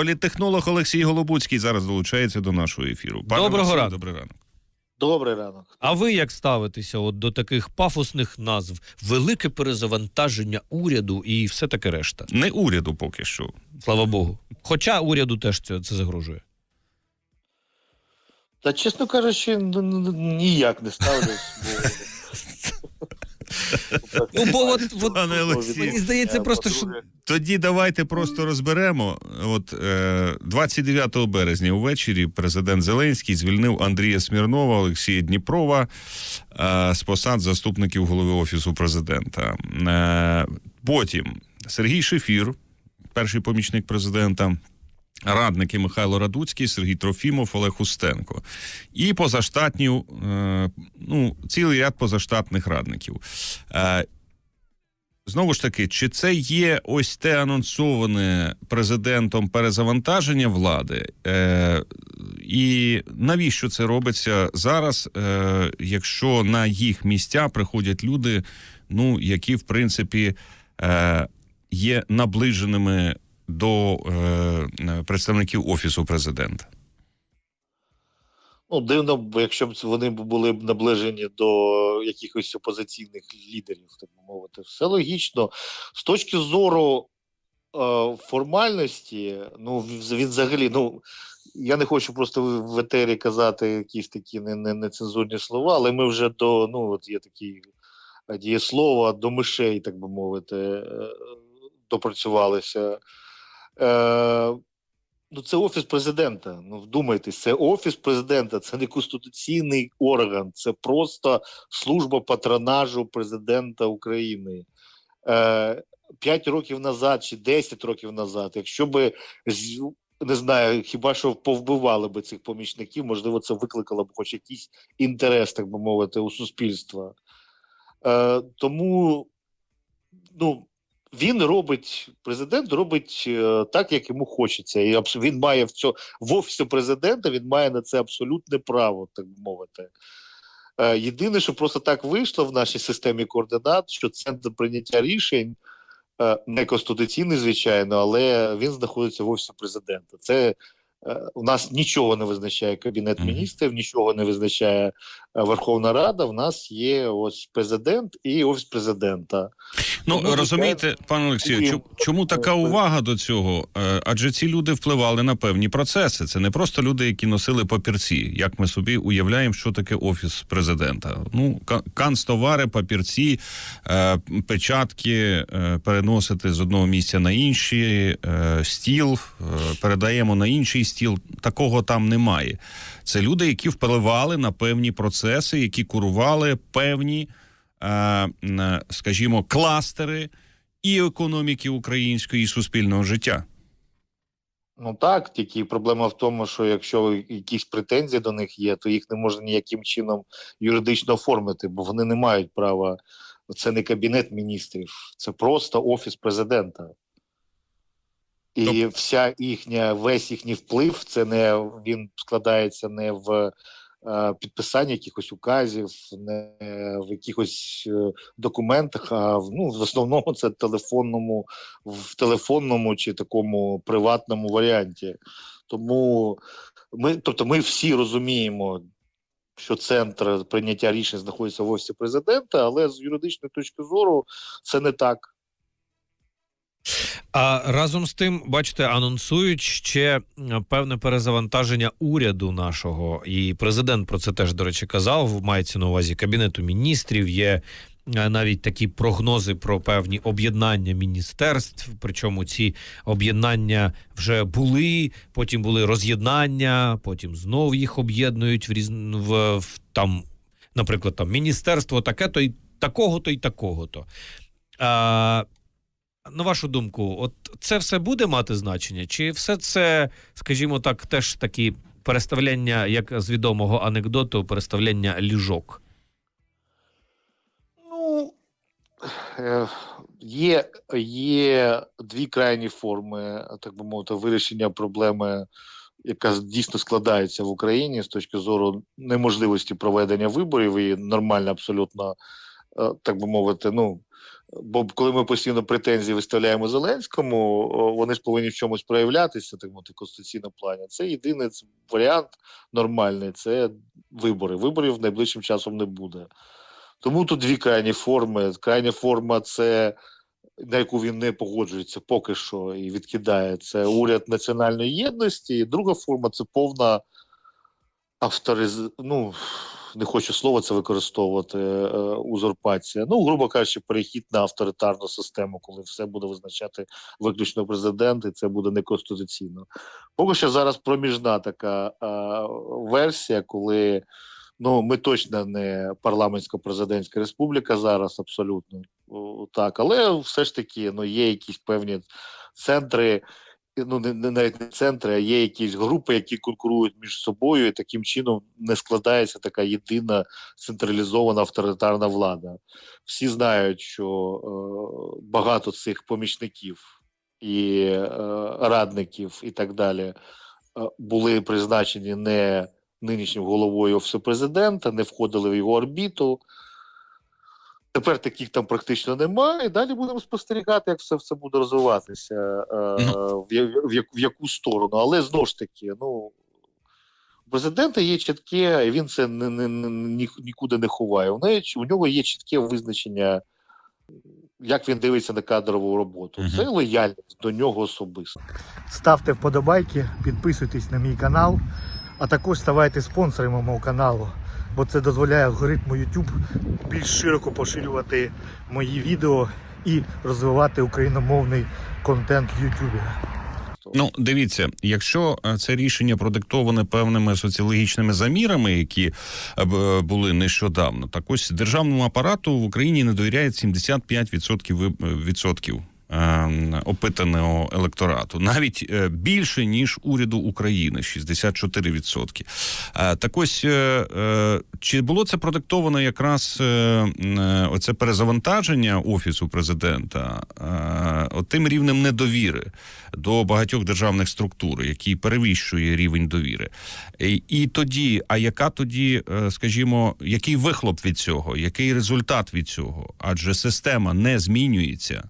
Політтехнолог Олексій Голобуцький зараз долучається до нашого ефіру. Пане Доброго Олексію, ранку. Добрий ранок. Добрий ранок. А ви як ставитеся от до таких пафосних назв? Велике перезавантаження уряду і все таке решта. Не уряду поки що. Слава Богу. Хоча уряду теж це, це загрожує. Та чесно кажучи, ну, ну, ніяк не ставлюсь. бо- Ну, бо от, от мені здається, просто що Тоді давайте просто розберемо. От е, 29 березня увечері президент Зеленський звільнив Андрія Смірнова, Олексія Дніпрова е, з посад заступників голови офісу президента. Е, потім Сергій Шефір, перший помічник президента. Радники Михайло Радуцький, Сергій Трофімов, Олег Устенко. І позаштатні, е, ну, цілий ряд позаштатних радників. Е, Знову ж таки, чи це є ось те анонсоване президентом перезавантаження влади? Е, і навіщо це робиться зараз, е, якщо на їх місця приходять люди, ну, які, в принципі, е, є наближеними до е, представників офісу президента? Ну, дивно, якщо б вони були б наближені до якихось опозиційних лідерів, так би мовити. Все логічно. З точки зору е, формальності, ну, він взагалі, ну, я не хочу просто в- в етері казати якісь такі не- не- нецензурні слова, але ми вже до, ну, от є такі е, дієслова до мишей, так би мовити, е, допрацювалися. Е, Ну, це офіс президента. Ну, вдумайтесь, це офіс президента, це не конституційний орган, це просто служба патронажу президента України. Е, П'ять років назад чи 10 років назад, якщо би не знаю, хіба що повбивали би цих помічників, можливо, це викликало б хоч якийсь інтерес, так би мовити, у суспільства. Е, тому, ну, він робить, президент робить е, так, як йому хочеться. І він має в цьому в офісі президента, він має на це абсолютне право, так би мовити. Е, єдине, що просто так вийшло в нашій системі координат, що центр прийняття рішень е, не конституційний, звичайно, але він знаходиться в офісі президента. Це у нас нічого не визначає кабінет міністрів, нічого не визначає е, Верховна Рада. В нас є ось президент і офіс президента. Ну Ну, розумієте, пане Олексію, чому така увага до цього? Е, Адже ці люди впливали на певні процеси. Це не просто люди, які носили папірці. Як ми собі уявляємо, що таке офіс президента? Ну, ка- канцтовари, папірці, е, печатки е, переносити з одного місця на інший, е, стіл е, передаємо на інший стіл. Такого там немає. Це люди, які впливали на певні процеси, які курували певні е, скажімо, кластери і економіки української і суспільного життя. Ну так, тільки проблема в тому, що якщо якісь претензії до них є, то їх не можна ніяким чином юридично оформити, бо вони не мають права. Це не кабінет міністрів, це просто офіс президента. І Тобто- вся їхня, весь їхній вплив, це не він складається не в е, підписанні якихось указів, не в якихось е, документах, а в, ну, в основному це телефонному в телефонному чи такому приватному варіанті. Тому ми, тобто, ми всі розуміємо, що центр прийняття рішень знаходиться в офісі президента, але з юридичної точки зору це не так. А разом з тим, бачите, анонсують ще певне перезавантаження уряду нашого, і президент про це теж, до речі, казав. Мається на увазі кабінету міністрів. Є е, навіть такі прогнози про певні об'єднання міністерств. Причому ці об'єднання вже були, потім були роз'єднання, потім знов їх об'єднують в різ... в, в там, наприклад, там міністерство таке, то й такого, то й такого то. А, на вашу думку, от це все буде мати значення? Чи все це, скажімо так, теж такі переставляння, як з відомого анекдоту, переставляння ліжок? Ну е, є, є дві крайні форми, так би мовити, вирішення проблеми, яка дійсно складається в Україні з точки зору неможливості проведення виборів і нормально абсолютно, так би мовити, ну. Бо коли ми постійно претензії виставляємо Зеленському, вони ж повинні в чомусь проявлятися, так мовити, конституційному плані. Це єдиний варіант нормальний це вибори. Виборів найближчим часом не буде. Тому тут дві крайні форми. Крайня форма це на яку він не погоджується поки що і відкидає це уряд національної єдності. І друга форма це повна авториз... ну, не хочу слово це використовувати, е, узурпація. Ну, грубо кажучи, перехід на авторитарну систему, коли все буде визначати виключно президент, і це буде неконституційно. Поки що зараз проміжна така е, версія, коли ну, ми точно не парламентсько-президентська республіка зараз, абсолютно так, але все ж таки ну, є якісь певні центри ну не, не навіть не центри, а є якісь групи, які конкурують між собою, і таким чином не складається така єдина централізована авторитарна влада. Всі знають, що е, багато цих помічників і е, радників і так далі е, були призначені не нинішнім головою офісу президента, не входили в його орбіту. Тепер таких там практично немає. І далі будемо спостерігати, як все це буде розвиватися, е, в, я- в, яку- в яку сторону. Але знову ж таки, ну у президента є чітке, і він це не, не, не, ні- нікуди не ховає. У, неї, у нього є чітке визначення, як він дивиться на кадрову роботу. Це лояльність до нього особисто. Ставте вподобайки, підписуйтесь на мій канал, а також ставайте спонсорами мого каналу, бо це дозволяє алгоритму YouTube більш широко поширювати мої відео і розвивати україномовний контент в YouTube. Ну, дивіться, якщо е, це рішення продиктоване певними соціологічними замірами, які е, були нещодавно, так ось державному апарату в Україні не довіряють 75% виб- відсотків. Е, Опитаного електорату навіть е, більше ніж уряду України 64%. Е, Так ось е, чи було це продиктовано якраз оце перезавантаження офісу президента тим рівнем недовіри до багатьох державних структур, який перевищує рівень довіри. І, тоді, а яка тоді, скажімо, який вихлоп від цього, який результат від цього? Адже система не змінюється.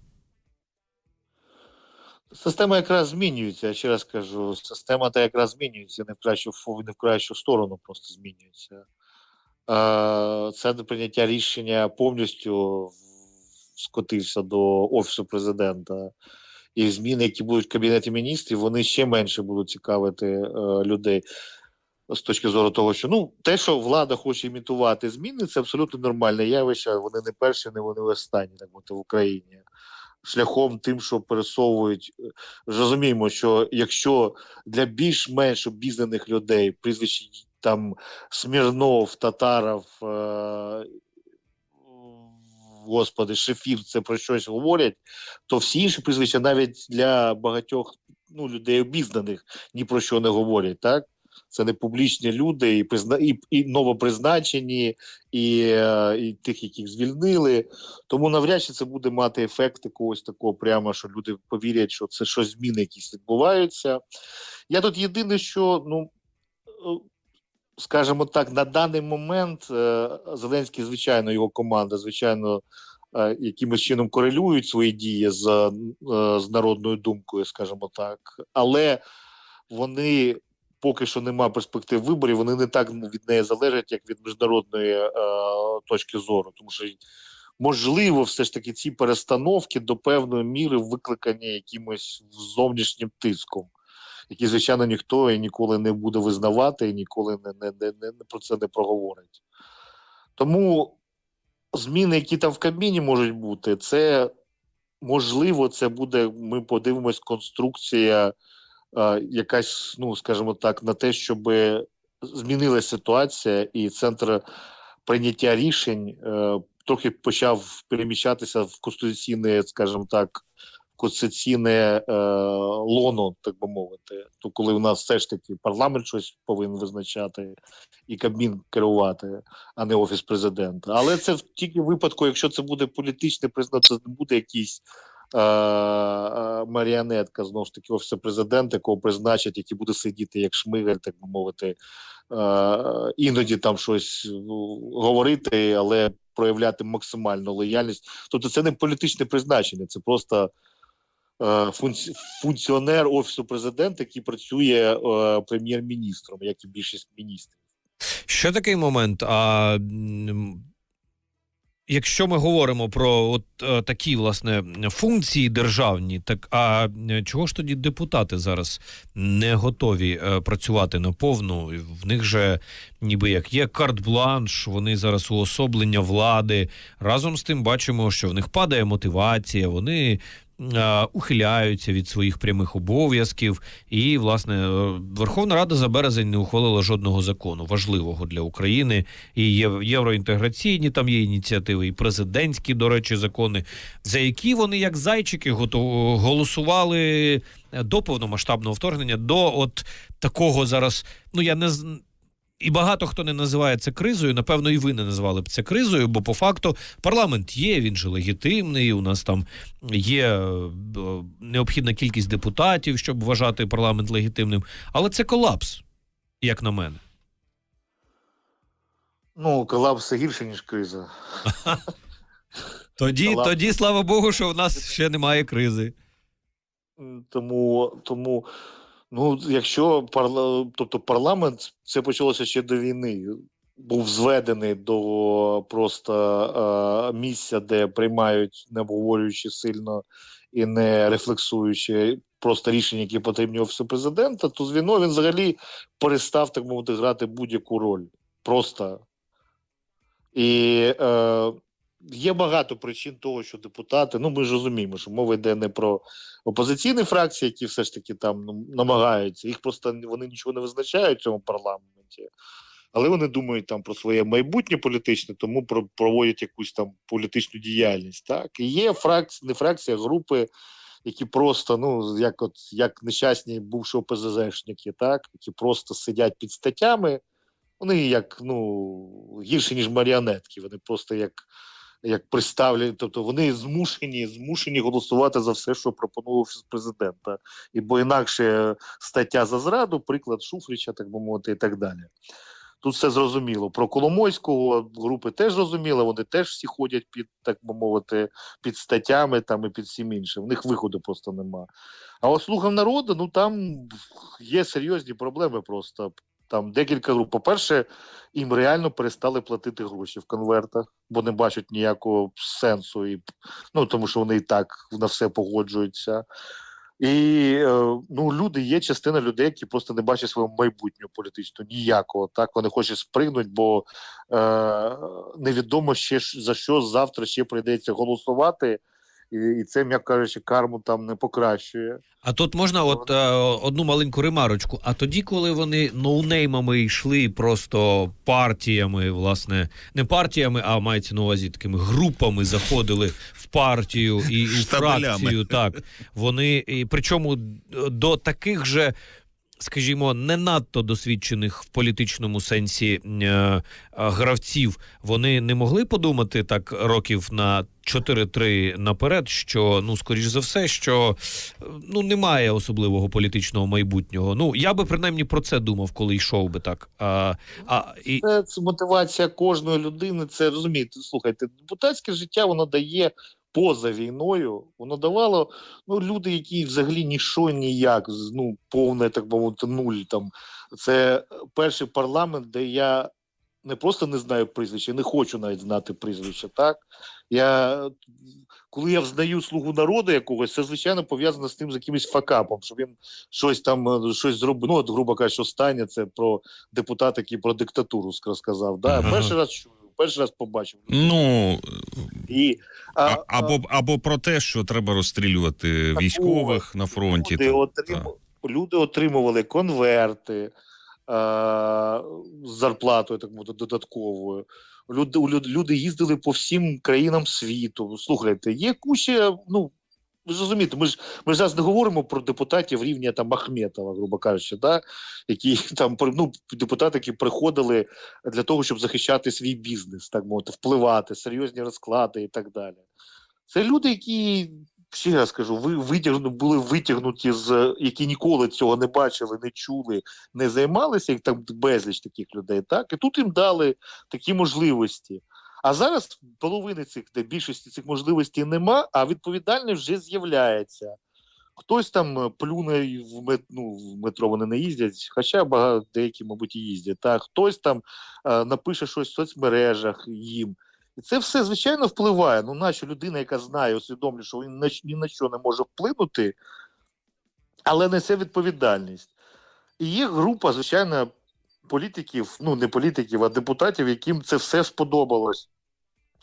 Система якраз змінюється, я ще раз кажу, система та якраз змінюється, не в кращу не в кращу сторону просто змінюється. Це до прийняття рішення повністю скотився до офісу президента. І зміни, які будуть в кабінеті міністрів, вони ще менше будуть цікавити е, людей з точки зору того, що ну те, що влада хоче імітувати зміни, це абсолютно нормальне явище. Вони не перші, не вони останні, так мовити, в Україні. Шляхом тим, що пересовують е, розуміємо, що якщо для більш-менш обізнаних людей прізвище там Смірнов, Татаров, е- господи, Шефір, це про щось говорять, то всі інші прізвища навіть для багатьох ну, людей обізнаних ні про що не говорять, так? Це не публічні люди, і призна... і, і новопризначені, і, е, і тих, яких звільнили. Тому навряд чи це буде мати ефект якогось такого, прямо що люди повірять, що це щось зміни якісь відбуваються. Я тут єдине, що ну. е, Скажімо так, на даний момент е, Зеленський, звичайно, його команда, звичайно, якимось чином корелюють свої дії з, з народною думкою, скажімо так, але вони поки що нема перспектив виборів, вони не так від неї залежать, як від міжнародної е, точки зору, тому що можливо, все ж таки ці перестановки до певної міри викликані якимось зовнішнім тиском, який, звичайно, ніхто і ніколи не буде визнавати, і ніколи не, не, не, не, про це не проговорить. Тому зміни, які там в Кабміні можуть бути, це можливо, це буде. Ми подивимось, конструкція, якась, ну скажімо так, на те, щоб змінилася ситуація, і центр прийняття рішень е, трохи почав переміщатися в конституційне, скажімо так, конституційне е, лоно, так би мовити. То коли у нас все ж таки парламент щось повинен визначати і Кабмін керувати, а не офіс президента. Але це в тільки випадку, якщо це буде політичне признак, це не буде якийсь. Е, е, Маріонетка знову ж таки офісу президента, якого призначать, який буде сидіти як шмигаль, так би мовити, е, іноді там щось говорити, але проявляти максимальну лояльність. Тобто це не політичне призначення, це просто функціонер офісу президента, який працює прем'єр-міністром, як і більшість міністрів. Ще такий момент. А якщо ми говоримо про от е, такі власне функції державні, так а е, чого ж тоді депутати зараз не готові е, працювати наповну? В них же ніби як є карт-бланш, вони зараз уособлення влади. Разом з тим бачимо, що в них падає мотивація, вони. Е, Ухиляються від своїх прямих обов'язків, і власне е, Верховна Рада за березень не ухвалила жодного закону важливого для України. І є євроінтеграційні там є ініціативи, і президентські, до речі, закони, за які вони як зайчики голосували до повномасштабного вторгнення, до от такого зараз. Ну я не і багато хто не називає це кризою. Напевно, і ви не назвали б це кризою, бо по факту парламент є, він же легітимний. У нас там є е, необхідна кількість депутатів, щоб вважати парламент легітимним. Але це колапс, як на мене. Ну, колапс це гірше, ніж криза. Тоді, тоді, слава Богу, що в нас ще немає кризи. Тому, тому ну, якщо парла... тобто парламент це почалося ще до війни, був зведений до просто е, місця, де приймають, не обговорюючи сильно і не рефлексуючи просто рішення, які потрібні офісу президента, то з війною він взагалі перестав так мовити грати будь-яку роль. Просто. І е, є багато причин того, що депутати, ну ми ж розуміємо, що мова йде не про опозиційні фракції, які все ж таки там ну, намагаються. Їх просто вони нічого не визначають в цьому парламенті. Але вони думають там про своє майбутнє політичне, тому про, проводять якусь там політичну діяльність. Так і є фракції, не фракція, а групи, які просто, ну як от як нещасні бувші ОПЗЗшники, так які просто сидять під статтями. Вони як ну гірше ніж маріонетки. Вони просто як як представлені, тобто вони змушені, змушені голосувати за все, що пропонує офіс президента. І бо інакше стаття за зраду, приклад Шуфрича, так би мовити, і так далі. Тут все зрозуміло. Про Коломойського групи теж зрозуміло, вони теж всі ходять під, так би мовити, під статтями там і під всім іншим. В них виходу просто нема. А от слугам народу, ну там є серйозні проблеми просто. Там декілька груп. По-перше, їм реально перестали платити гроші в конвертах, бо не бачать ніякого сенсу, і, ну тому що вони і так на все погоджуються. І е, ну, люди є частина людей, які просто не бачать свого майбутнього політичного ніякого. Так вони хочуть спригнути, бо е, невідомо ще за що завтра ще прийдеться голосувати, і, і це, м'яко кажучи, карму там не покращує. А тут можна от е, одну маленьку ремарочку. А тоді, коли вони ноунеймами йшли просто партіями, власне, не партіями, а мається на увазі такими групами заходили в партію і у фракцію, так вони і причому до таких же. Скажімо, не надто досвідчених в політичному сенсі е, гравців, вони не могли подумати так років на 4-3 наперед, що ну, скоріш за все, що е, ну немає особливого політичного майбутнього. Ну я би принаймні про це думав, коли йшов би так. А, а і Це, це мотивація кожної людини. Це розумієте, слухайте, депутатське життя воно дає поза війною. Воно давало ну, люди, які взагалі ніщо ніяк, ну, повне, так би мовити, нуль. Там. Це перший парламент, де я не просто не знаю прізвища, не хочу навіть знати прізвища. Так? Я, коли я взнаю слугу народу якогось, це звичайно пов'язано з тим з якимось факапом, що він щось там е, щось зробив. Ну, от, грубо кажучи, останнє це про депутат, який про диктатуру розказав. Да? Ага. Перший раз чую, перший раз побачив. Ну І, а, або, або про те, що треба розстрілювати військових на фронті. люди, отрим... люди отримували конверти а, з зарплатою, так мовити, додатковою. Люди, люди їздили по всім країнам світу. Слухайте, є куча, ну. Ви ж ми ж ми зараз не говоримо про депутатів рівня там Ахметова, грубо кажучи, да? які там ну, депутати, які приходили для того, щоб захищати свій бізнес, так мовити, впливати, серйозні розклади і так далі. Це люди, які ще раз кажу, ви витягну, були витягнуті з які ніколи цього не бачили, не чули, не займалися, їх там безліч таких людей, так? І тут їм дали такі можливості. А зараз половини цих, де більшості цих можливостей нема, а відповідальність вже з'являється. Хтось там е, плюне в мет, ну, в метро вони не їздять, хоча багато деякі, мабуть, і їздять. Так? Хтось там е, напише щось в соцмережах їм. І це все, звичайно, впливає. Ну, наче людина, яка знає, усвідомлює, що він ні на що не може вплинути, але несе відповідальність. І є група, звичайно, політиків, ну не політиків, а депутатів, яким це все сподобалось.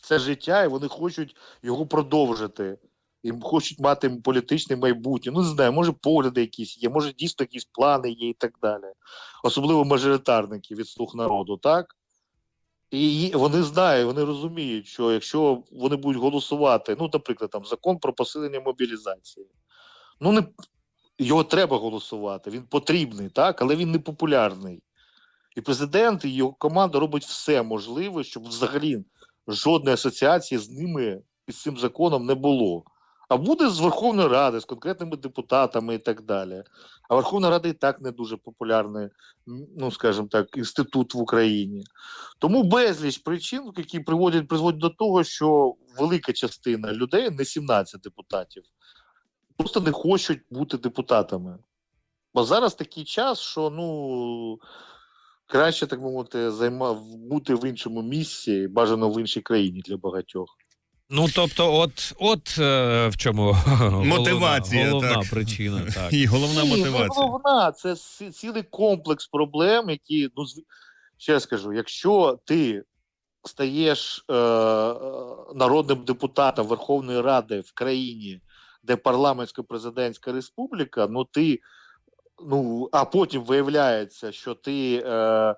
Це життя, і вони хочуть його продовжити. І хочуть мати політичне майбутнє. Ну, не знаю, може погляди якісь є, може дійсно якісь плани є і так далі. Особливо мажоритарники від слуг народу, так? І вони знають, вони розуміють, що якщо вони будуть голосувати, ну, наприклад, там закон про посилення мобілізації, ну не його треба голосувати, він потрібний, так, але він не популярний. І президент і його команда робить все можливе, щоб взагалі жодної асоціації з ними і з цим законом не було. А буде з Верховної Ради, з конкретними депутатами і так далі. А Верховна Рада і так не дуже популярний, ну скажімо так, інститут в Україні. Тому безліч причин, які приводять призводять до того, що велика частина людей, не 17 депутатів, просто не хочуть бути депутатами. Бо зараз такий час, що ну краще, так би мовити, займа... бути в іншому місці, бажано в іншій країні для багатьох. Ну тобто, от, от е, в чому Мотивація, головна так. причина. Так. І головна Ні, не мотивація. головна, це цілий комплекс проблем, які, ну, ще раз кажу, якщо ти стаєш е, е, народним депутатом Верховної Ради в країні, де парламентсько-президентська республіка, ну ти, ну, а потім виявляється, що ти е, е,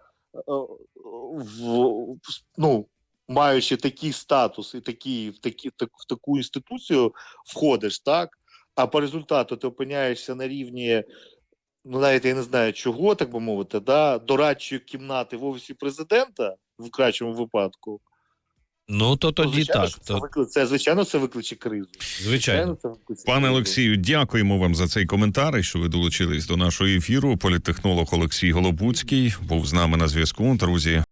в, ну, маючи такий статус і такі, в, такі, так, в таку інституцію входиш, так? а по результату ти опиняєшся на рівні, ну навіть я не знаю чого, так би мовити, да, дорадчої кімнати в офісі президента в кращому випадку. Ну то Ну, тоді звичайно, так. Це, викли... це звичайно це викличе кризу. звичайно. це викличе Пане кризу. Олексію, дякуємо вам за цей коментар, і що ви долучились до нашого ефіру. Політехнолог Олексій Голобуцький був з нами на зв'язку. Друзі,